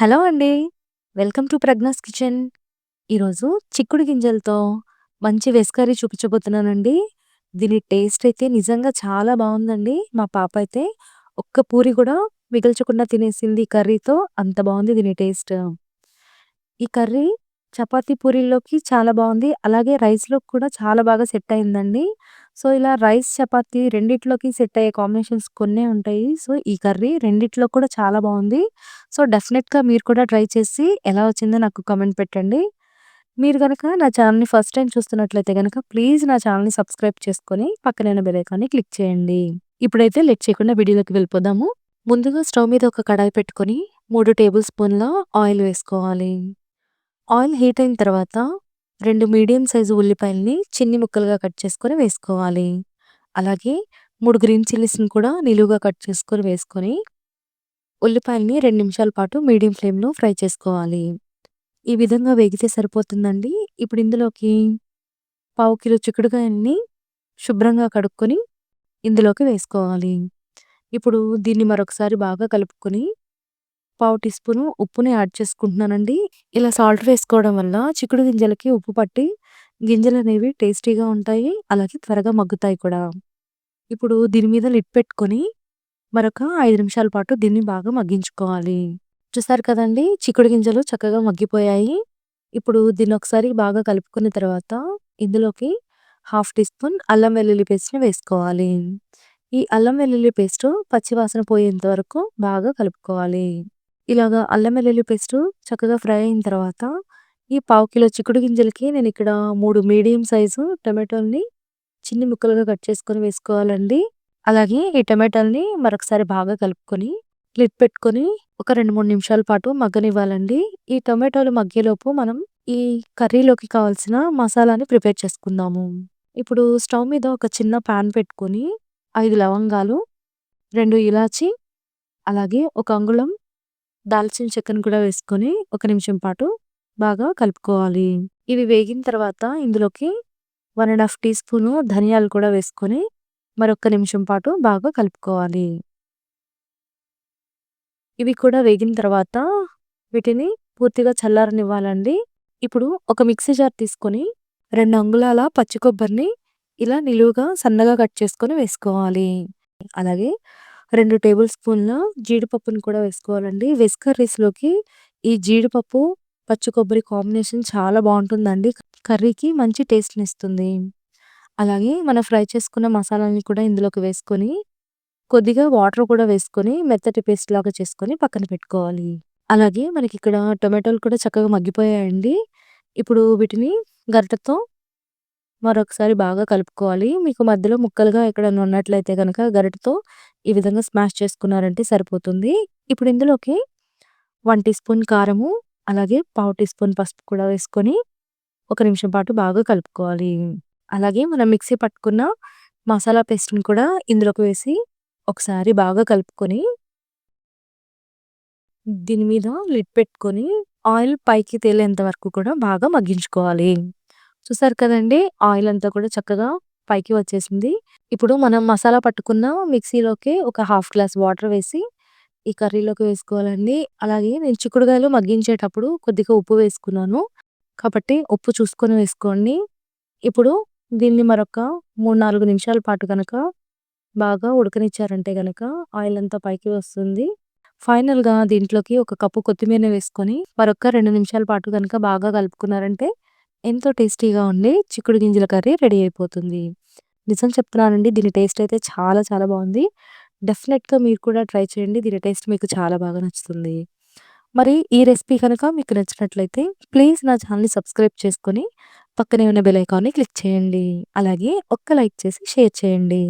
Hello అండి. Welcome to Prajna's kitchen. ఈరోజు చిక్కుడు గింజలతో మంచి వెజ్ కర్రీ చూపించబోతున్నానండి. దీని టేస్ట్ అయితే నిజంగా చాలా బాగుందండి మా పాప అయితే ఒక్క పూరి కూడా మిగల్చకుండా తినేసింది ఈ కర్రీతో. అంత బాగుంది దీని టేస్ట్. ఈ కర్రీ చపాతీ, పూరీల్లోకి చాలా బాగుంది అలాగే రైస్‌లోకి కూడా చాలా బాగా సెట్ అయిందండి. సో, ఇలా రైస్, చపాతీ రెండిట్లోకి సెట్ అయ్యే కాంబినేషన్స్ కొన్నే ఉంటాయి. సో, ఈ కర్రీ రెండిట్లో కూడా చాలా బావుంది. సో, డెఫినెట్‌గా మీరు కూడా ట్రై చేసి ఎలా వచ్చిందో నాకు కామెంట్ పెట్టండి. మీరు గనక నా ఛానెల్‌ని ఫస్ట్ టైమ్ చూస్తున్నట్లయితే గనక ప్లీజ్ నా ఛానెల్‌ని సబ్స్క్రైబ్ చేసుకొని పక్కనే ఉన్న బెల్ ఐకాన్‌ని క్లిక్ చేయండి. ఇప్పుడైతే లేట్ చేయకుండా వీడియోలోకి వెళ్ళిపోదాము. ముందుగా స్టవ్ మీద ఒక కడాయి పెట్టుకొని 3 టేబుల్ స్పూన్ల ఆయిల్ వేసుకోవాలి. ఆయిల్ హీట్ అయిన తర్వాత రెండు మీడియం సైజు ఉల్లిపాయల్ని చిన్ని ముక్కలుగా కట్ చేసుకొని వేసుకోవాలి. అలాగే మూడు గ్రీన్ చిల్లీస్‌ని కూడా నిలువుగా కట్ చేసుకొని వేసుకొని ఉల్లిపాయల్ని రెండు నిమిషాల పాటు మీడియం ఫ్లేమ్‌లో ఫ్రై చేసుకోవాలి. ఈ విధంగా వేగితే సరిపోతుందండి. ఇప్పుడు ఇందులోకి పావు కిలో చిక్కుడుకాయల్ని శుభ్రంగా కడుక్కొని ఇందులోకి వేసుకోవాలి. ఇప్పుడు దీన్ని మరొకసారి బాగా కలుపుకొని పావు టీ స్పూను ఉప్పుని యాడ్ చేసుకుంటున్నానండి. ఇలా సాల్ట్ వేసుకోవడం వల్ల చిక్కుడు గింజలకి ఉప్పు పట్టి గింజలు అనేవి టేస్టీగా ఉంటాయి. అలాగే త్వరగా మగ్గుతాయి కూడా. ఇప్పుడు దీని మీద లిట్ పెట్టుకొని మరొక ఐదు నిమిషాల పాటు దీన్ని బాగా మగ్గించుకోవాలి. చూసారు కదండీ! చిక్కుడు గింజలు చక్కగా మగ్గిపోయాయి. ఇప్పుడు దీన్ని ఒకసారి బాగా కలుపుకున్న తర్వాత ఇందులోకి హాఫ్ టీ స్పూన్ అల్లం వెల్లుల్లి పేస్ట్‌ని వేసుకోవాలి. ఈ అల్లం వెల్లుల్లి పేస్టు పచ్చివాసన పోయేంత వరకు బాగా కలుపుకోవాలి. ఇలాగా అల్లం వెల్లుల్లి పేస్టు చక్కగా ఫ్రై అయిన తర్వాత ఈ పావు కిలో చిక్కుడు గింజలకి నేను ఇక్కడ మూడు మీడియం సైజు టమాటోల్ని చిన్ని ముక్కలుగా కట్ చేసుకొని వేసుకోవాలండి. అలాగే ఈ టమాటాలని మరొకసారి బాగా కలుపుకొని లిడ్ పెట్టుకొని ఒక 2, 3 నిమిషాల పాటు మగ్గనివ్వాలండి. ఈ టమాటోలు మగ్గేలోపు మనం ఈ కర్రీలోకి కావాల్సిన మసాలాని ప్రిపేర్ చేసుకుందాము. ఇప్పుడు స్టవ్ మీద ఒక చిన్న ప్యాన్ పెట్టుకొని ఐదు లవంగాలు, రెండు ఇలాచి, అలాగే ఒక అంగుళం దాల్చిన చెక్కను కూడా వేసుకొని ఒక నిమిషం పాటు బాగా కలుపుకోవాలి. ఇవి వేగిన తర్వాత ఇందులోకి one and half teaspoon ధనియాలు కూడా వేసుకొని మరొక నిమిషం పాటు బాగా కలుపుకోవాలి. ఇవి కూడా వేగిన తర్వాత వీటిని పూర్తిగా చల్లారనివ్వాలండి. ఇప్పుడు ఒక మిక్సీ జార్ తీసుకొని రెండు అంగుళాల పచ్చి కొబ్బరిని ఇలా నిలువుగా సన్నగా కట్ చేసుకొని వేసుకోవాలి. అలాగే రెండు టేబుల్ స్పూన్ల జీడిపప్పుని కూడా వేసుకోవాలండి. వెజ్ కర్రీస్‌లోకి ఈ జీడిపప్పు, పచ్చి కొబ్బరి కాంబినేషన్ చాలా బాగుంటుందండి కర్రీకి మంచి టేస్ట్ని ఇస్తుంది అలాగే మనం ఫ్రై చేసుకున్న మసాలాని కూడా ఇందులోకి వేసుకొని కొద్దిగా వాటర్ కూడా వేసుకొని మెత్తటి పేస్ట్ లాగా చేసుకొని పక్కన పెట్టుకోవాలి. అలాగే మనకి ఇక్కడ టొమాటోలు కూడా చక్కగా మగ్గిపోయాయండి. ఇప్పుడు వీటిని గరిటతో మరొకసారి బాగా కలుపుకోవాలి. మీకు మధ్యలో ముక్కలుగా ఎక్కడైనా ఉన్నట్లయితే కనుక గరిటెతో ఈ విధంగా స్మాష్ చేసుకున్నారంటే సరిపోతుంది. ఇప్పుడు ఇందులోకి వన్ టీ స్పూన్ కారము, అలాగే పావు టీ స్పూన్ పసుపు కూడా వేసుకొని ఒక నిమిషం పాటు బాగా కలుపుకోవాలి. అలాగే మనం మిక్సీ పట్టుకున్న మసాలా పేస్ట్‌ని కూడా ఇందులోకి వేసి ఒకసారి బాగా కలుపుకొని దీని మీద లిడ్ పెట్టుకొని ఆయిల్ పైకి తేలేంత వరకు కూడా బాగా మగ్గించుకోవాలి. చూసారు కదండి ఆయిల్ అంతా కూడా చక్కగా పైకి వచ్చేసింది. ఇప్పుడు మనం మసాలా పట్టుకున్న మిక్సీలోకి ఒక హాఫ్ గ్లాస్ వాటర్ వేసి ఈ కర్రీలోకి వేసుకోవాలండి. అలాగే నేను చిక్కుడుగాయలు మగ్గించేటప్పుడు కొద్దిగా ఉప్పు వేసుకున్నాను. కాబట్టి ఉప్పు చూసుకొని వేసుకోండి. ఇప్పుడు దీన్ని మరొక 3, 4 నిమిషాల పాటు కనుక బాగా ఉడకనిచ్చారంటే కనుక ఆయిల్ అంతా పైకి వస్తుంది. ఫైనల్‌గా దీంట్లోకి ఒక కప్పు కొత్తిమీరని వేసుకొని మరొక రెండు నిమిషాల పాటు కనుక బాగా కలుపుకున్నారంటే ఎంతో టేస్టీగా ఉండి చిక్కుడు గింజల కర్రీ రెడీ అయిపోతుంది. నిజం చెప్తున్నానండి దీని టేస్ట్ అయితే చాలా చాలా బాగుంది డెఫినెట్‌గా మీరు కూడా ట్రై చేయండి. దీని టేస్ట్ మీకు చాలా బాగా నచ్చుతుంది. మరి ఈ రెసిపీ కనుక మీకు నచ్చినట్లయితే ప్లీజ్ నా ఛానల్ని సబ్స్క్రైబ్ చేసుకొని పక్కనే ఉన్న బెల్ ఐకాన్‌ని క్లిక్ చేయండి. అలాగే ఒక్క లైక్ చేసి షేర్ చేయండి.